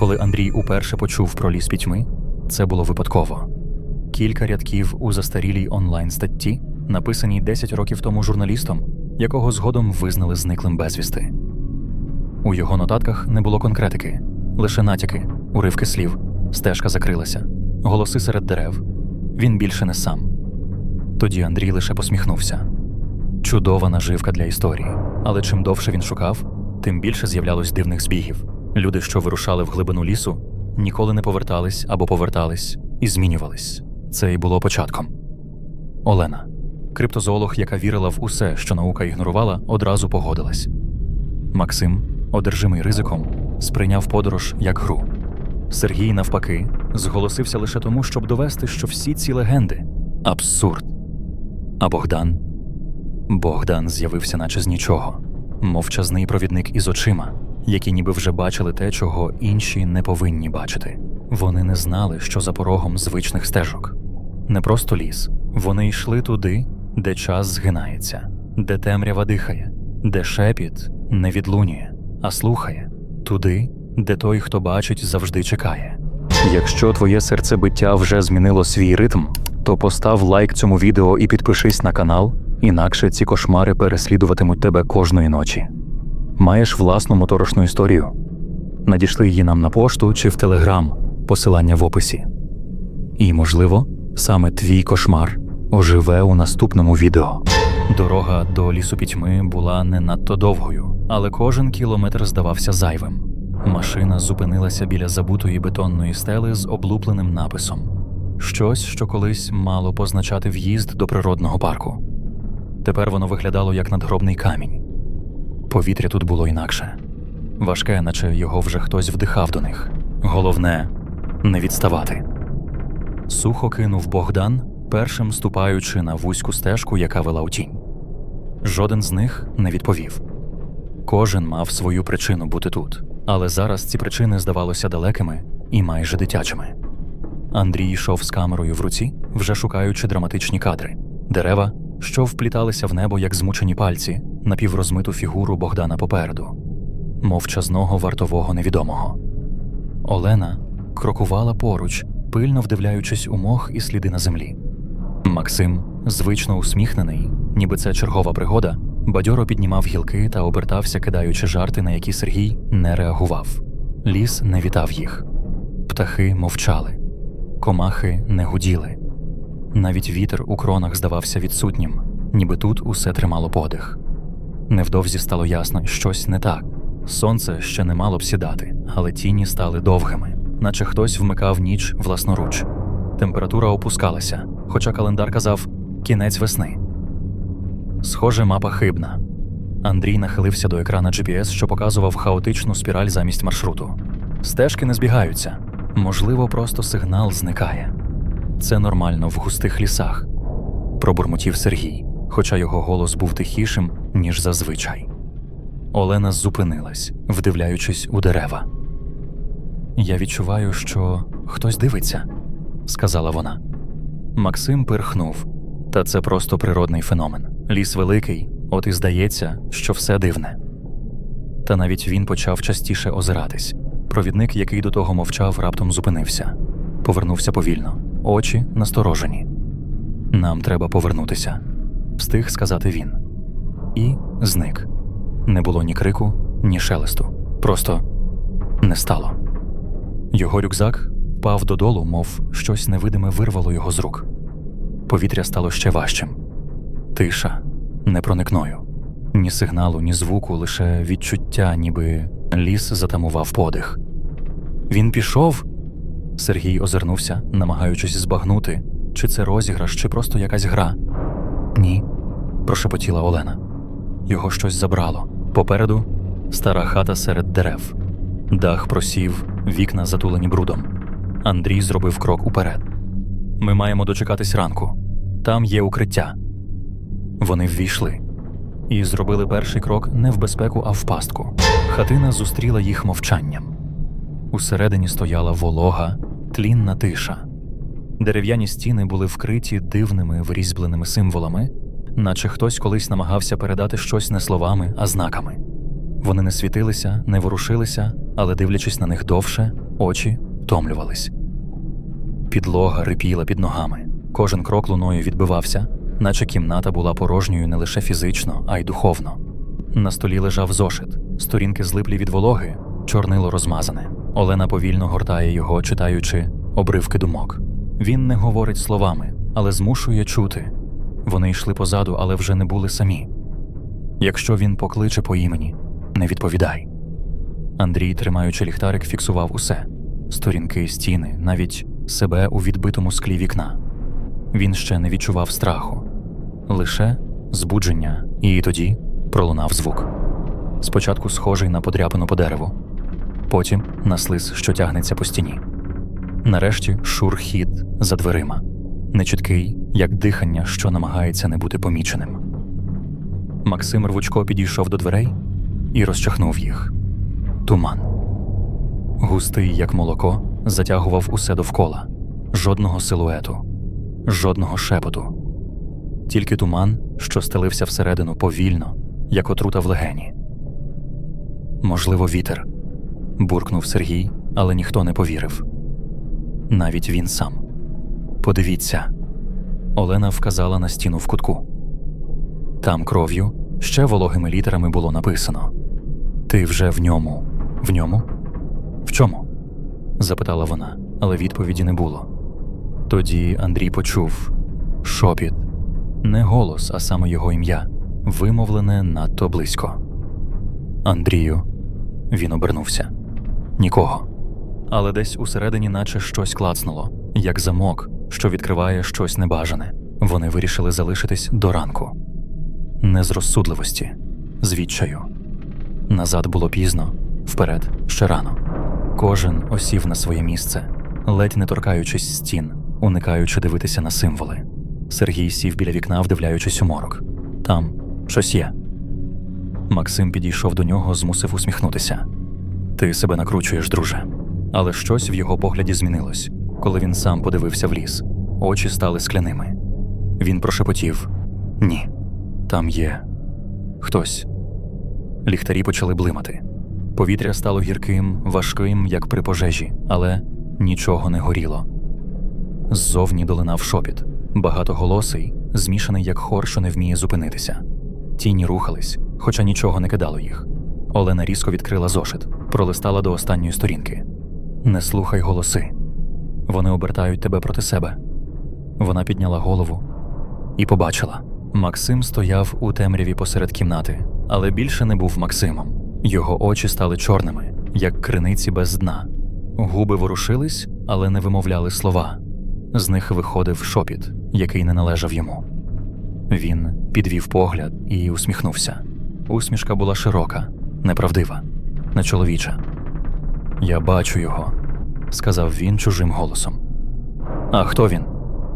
Коли Андрій уперше почув про ліс пітьми, це було випадково. Кілька рядків у застарілій онлайн статті, написаній 10 років тому журналістом, якого згодом визнали зниклим безвісти. У його нотатках не було конкретики, лише натяки, уривки слів, стежка закрилася, голоси серед дерев. Він більше не сам. Тоді Андрій лише посміхнувся. Чудова наживка для історії, але чим довше він шукав, тим більше з'являлось дивних збігів. Люди, що вирушали в глибину лісу, ніколи не повертались або повертались і змінювались. Це і було початком. Олена, криптозоолог, яка вірила в усе, що наука ігнорувала, одразу погодилась. Максим, одержимий ризиком, сприйняв подорож як гру. Сергій, навпаки, зголосився лише тому, щоб довести, що всі ці легенди абсурд. А Богдан Богдан з'явився, наче з нічого, мовчазний провідник із очима, які ніби вже бачили те, чого інші не повинні бачити. Вони не знали, що за порогом звичних стежок. Не просто ліс. Вони йшли туди, де час згинається, де темрява дихає, де шепіт не відлунює, а слухає туди, де той, хто бачить, завжди чекає. Якщо твоє серцебиття вже змінило свій ритм, то постав лайк цьому відео і підпишись на канал, інакше ці кошмари переслідуватимуть тебе кожної ночі. Маєш власну моторошну історію? Надішли її нам на пошту чи в телеграм, посилання в описі. І, можливо, саме твій кошмар оживе у наступному відео. Дорога до лісу пітьми була не надто довгою, але кожен кілометр здавався зайвим. Машина зупинилася біля забутої бетонної стели з облупленим написом щось, що колись мало позначати в'їзд до природного парку. Тепер воно виглядало як надгробний камінь. Повітря тут було інакше важке, наче його вже хтось вдихав до них. Головне не відставати. Сухо кинув Богдан, першим ступаючи на вузьку стежку, яка вела у тінь. Жоден з них не відповів. Кожен мав свою причину бути тут, але зараз ці причини здавалося далекими і майже дитячими. Андрій йшов з камерою в руці, вже шукаючи драматичні кадри, дерева, що впліталися в небо, як змучені пальці, напіврозмиту фігуру Богдана попереду, мовчазного вартового невідомого. Олена крокувала поруч, пильно вдивляючись у мох і сліди на землі. Максим, звично усміхнений, ніби це чергова пригода, бадьоро піднімав гілки та обертався, кидаючи жарти, на які Сергій не реагував. Ліс не вітав їх. Птахи мовчали, комахи не гуділи. Навіть вітер у кронах здавався відсутнім, ніби тут усе тримало подих. Невдовзі стало ясно, щось не так. Сонце ще не мало б сідати, але тіні стали довгими, наче хтось вмикав ніч власноруч. Температура опускалася, хоча календар казав кінець весни. Схоже, мапа хибна. Андрій нахилився до екрана GPS, що показував хаотичну спіраль замість маршруту. Стежки не збігаються. Можливо, просто сигнал зникає. Це нормально в густих лісах, пробурмотів Сергій, хоча його голос був тихішим, ніж зазвичай. Олена зупинилась, вдивляючись у дерева. Я відчуваю, що хтось дивиться, сказала вона. Максим пирхнув. Та це просто природний феномен. Ліс великий, от і здається, що все дивне. Та навіть він почав частіше озиратись. Провідник, який до того мовчав, раптом зупинився, повернувся повільно, очі насторожені. Нам треба повернутися, встиг сказати він. І зник. Не було ні крику, ні шелесту. Просто не стало. Його рюкзак впав додолу, мов щось невидиме вирвало його з рук. Повітря стало ще важчим. Тиша непроникною. Ні сигналу, ні звуку, лише відчуття, ніби ліс затамував подих. Він пішов. Сергій озирнувся, намагаючись збагнути, чи це розіграш, чи просто якась гра. Прошепотіла Олена. Його щось забрало. Попереду стара хата серед дерев. Дах просів, вікна затулені брудом. Андрій зробив крок уперед. Ми маємо дочекатись ранку. Там є укриття. Вони ввійшли і зробили перший крок не в безпеку, а в пастку. Хатина зустріла їх мовчанням. Усередині стояла волога, тлінна тиша. Дерев'яні стіни були вкриті дивними вирізьбленими символами, наче хтось колись намагався передати щось не словами, а знаками. Вони не світилися, не ворушилися, але дивлячись на них довше, очі втомлювались. Підлога рипіла під ногами. Кожен крок луною відбивався, наче кімната була порожньою не лише фізично, а й духовно. На столі лежав зошит, сторінки злиплі від вологи, чорнило розмазане. Олена повільно гортає його, читаючи обривки думок. Він не говорить словами, але змушує чути. Вони йшли позаду, але вже не були самі. Якщо він покличе по імені, не відповідай. Андрій, тримаючи ліхтарик, фіксував усе сторінки, стіни, навіть себе у відбитому склі вікна. Він ще не відчував страху, лише збудження, і тоді пролунав звук. Спочатку схожий на подряпину по дереву, потім на слиз, що тягнеться по стіні. Нарешті шурхіт за дверима, нечіткий, як дихання, що намагається не бути поміченим. Максим рвучко підійшов до дверей і розчахнув їх. Туман. Густий, як молоко, затягував усе довкола. Жодного силуету, жодного шепоту. Тільки туман, що стелився всередину повільно, як отрута в легені. Можливо, вітер. буркнув Сергій, але ніхто не повірив. Навіть він сам. Подивіться. Олена вказала на стіну в кутку. Там кров'ю ще вологими літерами було написано: Ти вже в ньому. В ньому? В чому? запитала вона, але відповіді не було. Тоді Андрій почув шопіт, не голос, а саме його ім'я, вимовлене надто близько. Андрію, він обернувся. Нікого. Але десь усередині, наче щось клацнуло, як замок, що відкриває щось небажане. Вони вирішили залишитись до ранку. Не з розсудливості, з відчаю. Назад було пізно, вперед ще рано. Кожен осів на своє місце, ледь не торкаючись стін, уникаючи дивитися на символи. Сергій сів біля вікна, вдивляючись у морок. Там щось є. Максим підійшов до нього, змусив усміхнутися. Ти себе накручуєш, друже. Але щось в його погляді змінилось, коли він сам подивився в ліс. Очі стали скляними. Він прошепотів: Ні, там є хтось. Ліхтарі почали блимати. Повітря стало гірким, важким, як при пожежі, але нічого не горіло. Ззовні долинав шопіт, багатоголосий, змішаний як хор, що не вміє зупинитися. Тіні рухались, хоча нічого не кидало їх. Олена різко відкрила зошит, пролистала до останньої сторінки. Не слухай голоси. Вони обертають тебе проти себе. Вона підняла голову і побачила. Максим стояв у темряві посеред кімнати, але більше не був Максимом. Його очі стали чорними, як криниці без дна. Губи ворушились, але не вимовляли слова. З них виходив шопіт, який не належав йому. Він підвів погляд і усміхнувся. Усмішка була широка, неправдива, нечоловіча. Я бачу його, сказав він чужим голосом. А хто він?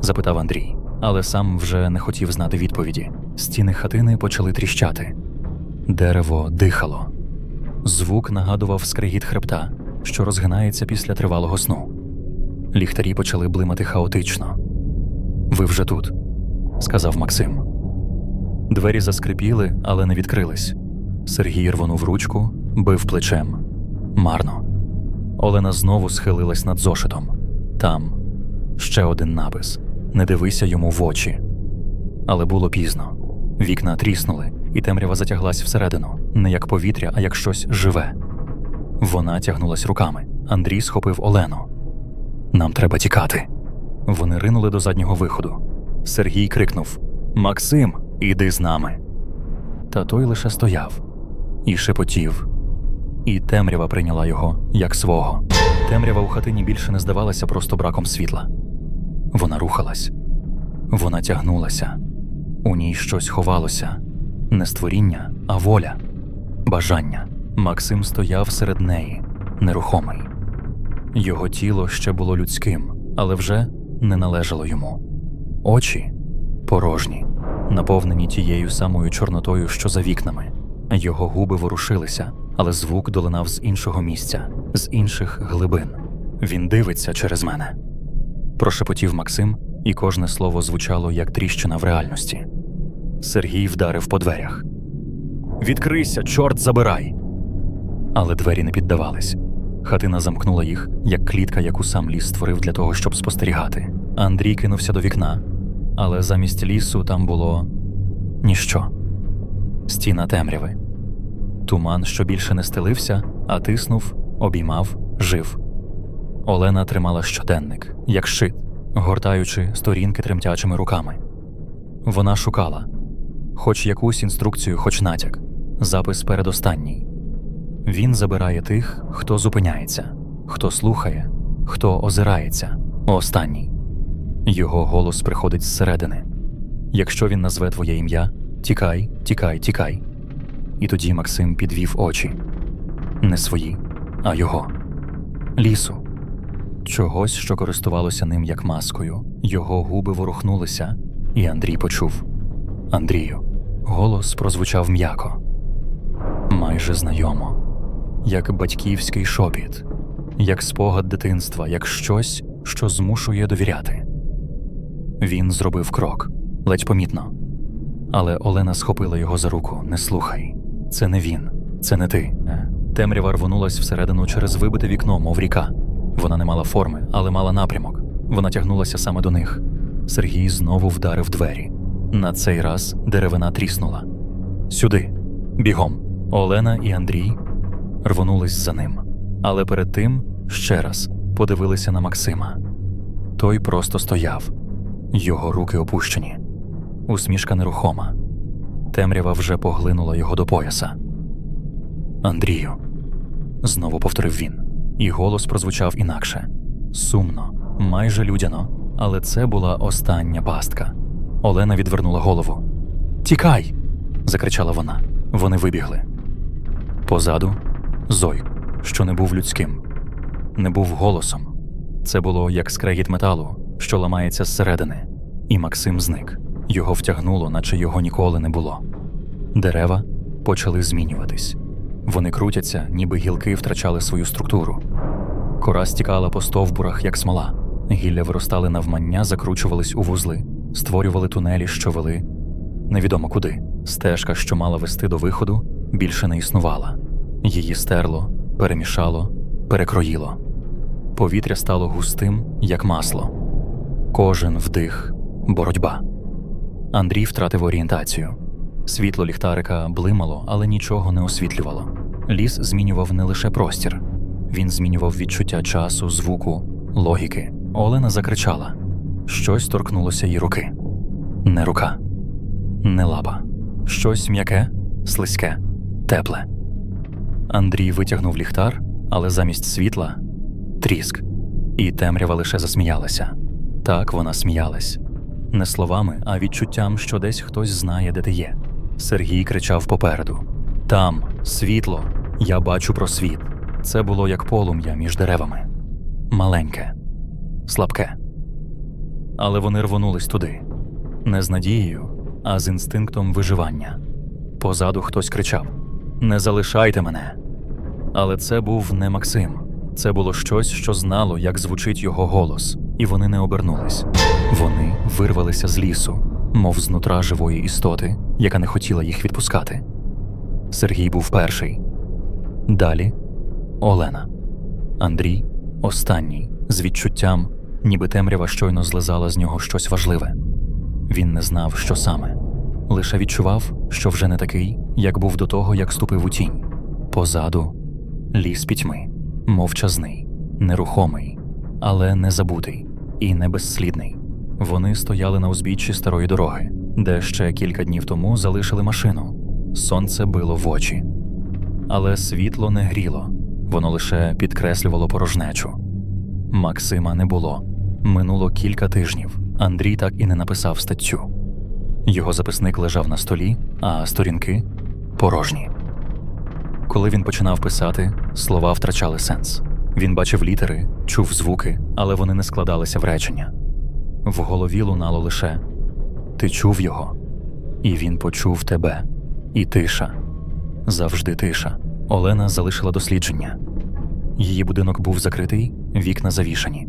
запитав Андрій, але сам вже не хотів знати відповіді. Стіни хатини почали тріщати. Дерево дихало. Звук нагадував скригіт хребта, що розгинається після тривалого сну. Ліхтарі почали блимати хаотично. Ви вже тут, сказав Максим. Двері заскрипіли, але не відкрились. Сергій рвонув ручку, бив плечем. Марно. Олена знову схилилась над зошитом. Там ще один напис: Не дивися йому в очі. Але було пізно. Вікна тріснули, і темрява затяглась всередину, не як повітря, а як щось живе. Вона тягнулась руками. Андрій схопив Олену. Нам треба тікати. Вони ринули до заднього виходу. Сергій крикнув: Максим, іди з нами. Та той лише стояв і шепотів. І темрява прийняла його як свого. Темрява у хатині більше не здавалася просто браком світла. Вона рухалась, вона тягнулася, у ній щось ховалося не створіння, а воля, бажання. Максим стояв серед неї, нерухомий. Його тіло ще було людським, але вже не належало йому. Очі порожні, наповнені тією самою чорнотою, що за вікнами. Його губи ворушилися, але звук долинав з іншого місця, з інших глибин. Він дивиться через мене. Прошепотів Максим, і кожне слово звучало як тріщина в реальності. Сергій вдарив по дверях. Відкрийся, чорт забирай. Але двері не піддавались. Хатина замкнула їх, як клітка, яку сам ліс створив для того, щоб спостерігати. Андрій кинувся до вікна, але замість лісу там було ніщо. Стіна темряви. Туман, що більше не стелився, а тиснув, обіймав, жив. Олена тримала щоденник, як щит, гортаючи сторінки тремтячими руками. Вона шукала хоч якусь інструкцію, хоч натяк, запис передостанній. Він забирає тих, хто зупиняється, хто слухає, хто озирається. Останній. Його голос приходить зсередини. Якщо він назве твоє ім'я, тікай, тікай, тікай. І тоді Максим підвів очі не свої, а його лісу. Чогось, що користувалося ним як маскою. Його губи ворухнулися, і Андрій почув Андрію. Голос прозвучав м'яко, майже знайомо, як батьківський шепіт, як спогад дитинства, як щось, що змушує довіряти. Він зробив крок, ледь помітно. Але Олена схопила його за руку не слухай. Це не він, це не ти. Темрява рвонулась всередину через вибите вікно, мов ріка. Вона не мала форми, але мала напрямок. Вона тягнулася саме до них. Сергій знову вдарив двері. На цей раз деревина тріснула. Сюди, бігом. Олена і Андрій рвонулись за ним. Але перед тим ще раз подивилися на Максима. Той просто стояв, його руки опущені, усмішка нерухома. Темрява вже поглинула його до пояса. Андрію, знову повторив він, і голос прозвучав інакше сумно, майже людяно, але це була остання пастка. Олена відвернула голову. Тікай! закричала вона. Вони вибігли. Позаду Зой, що не був людським, не був голосом. Це було як скрегіт металу, що ламається зсередини, і Максим зник. Його втягнуло, наче його ніколи не було. Дерева почали змінюватись. Вони крутяться, ніби гілки втрачали свою структуру. Кора стікала по стовбурах, як смола. Гілля виростали навмання, закручувались у вузли, створювали тунелі, що вели невідомо куди. Стежка, що мала вести до виходу, більше не існувала. Її стерло, перемішало, перекроїло. Повітря стало густим, як масло. Кожен вдих боротьба. Андрій втратив орієнтацію. Світло ліхтарика блимало, але нічого не освітлювало. Ліс змінював не лише простір, він змінював відчуття часу, звуку, логіки. Олена закричала: щось торкнулося її руки. Не рука, не лапа, щось м'яке, слизьке, тепле. Андрій витягнув ліхтар, але замість світла тріск, і темрява лише засміялася. Так вона сміялась. Не словами, а відчуттям, що десь хтось знає, де ти є. Сергій кричав попереду: Там, світло, я бачу просвіт. Це було як полум'я між деревами. Маленьке, слабке. Але вони рвонулись туди, не з надією, а з інстинктом виживання. Позаду хтось кричав: Не залишайте мене. Але це був не Максим. Це було щось, що знало, як звучить його голос, і вони не обернулись. Вони вирвалися з лісу, мов з нутра живої істоти, яка не хотіла їх відпускати. Сергій був перший. Далі Олена. Андрій останній, з відчуттям, ніби темрява щойно злизала з нього щось важливе. Він не знав, що саме, лише відчував, що вже не такий, як був до того, як ступив у тінь. Позаду ліс пітьми, мовчазний, нерухомий, але не забутий і не безслідний. Вони стояли на узбіччі старої дороги, де ще кілька днів тому залишили машину. Сонце било в очі. Але світло не гріло, воно лише підкреслювало порожнечу. Максима не було. Минуло кілька тижнів. Андрій так і не написав статтю. Його записник лежав на столі, а сторінки порожні. Коли він починав писати, слова втрачали сенс. Він бачив літери, чув звуки, але вони не складалися в речення. В голові лунало лише Ти чув його, і він почув тебе. І тиша. Завжди тиша. Олена залишила дослідження. Її будинок був закритий, вікна завішані.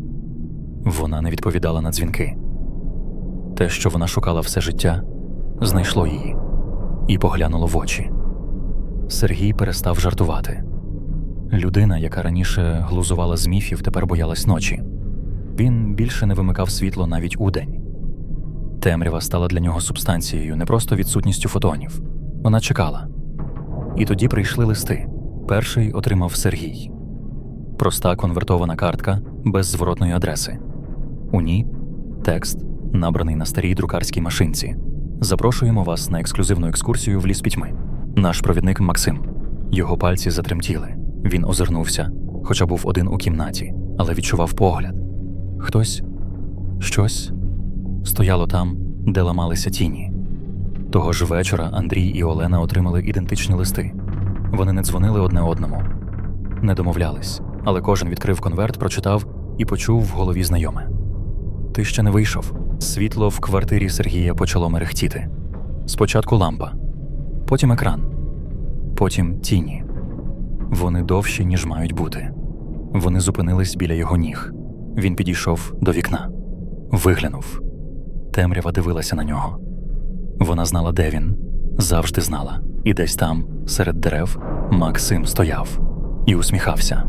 Вона не відповідала на дзвінки. Те, що вона шукала все життя, знайшло її і поглянуло в очі. Сергій перестав жартувати. Людина, яка раніше глузувала з міфів, тепер боялась ночі. Він більше не вимикав світло навіть удень. Темрява стала для нього субстанцією, не просто відсутністю фотонів. Вона чекала. І тоді прийшли листи. Перший отримав Сергій. Проста конвертована картка без зворотної адреси. У ній текст, набраний на старій друкарській машинці. Запрошуємо вас на ексклюзивну екскурсію в ліс пітьми. Наш провідник Максим. Його пальці затремтіли. Він озирнувся, хоча був один у кімнаті, але відчував погляд. Хтось, щось стояло там, де ламалися тіні. Того ж вечора Андрій і Олена отримали ідентичні листи. Вони не дзвонили одне одному, не домовлялись, але кожен відкрив конверт, прочитав і почув в голові знайоме. Ти ще не вийшов. Світло в квартирі Сергія почало мерехтіти. Спочатку лампа, потім екран, потім тіні. Вони довші, ніж мають бути. Вони зупинились біля його ніг. Він підійшов до вікна, виглянув. Темрява дивилася на нього. Вона знала, де він, завжди знала. І десь там, серед дерев, Максим стояв і усміхався.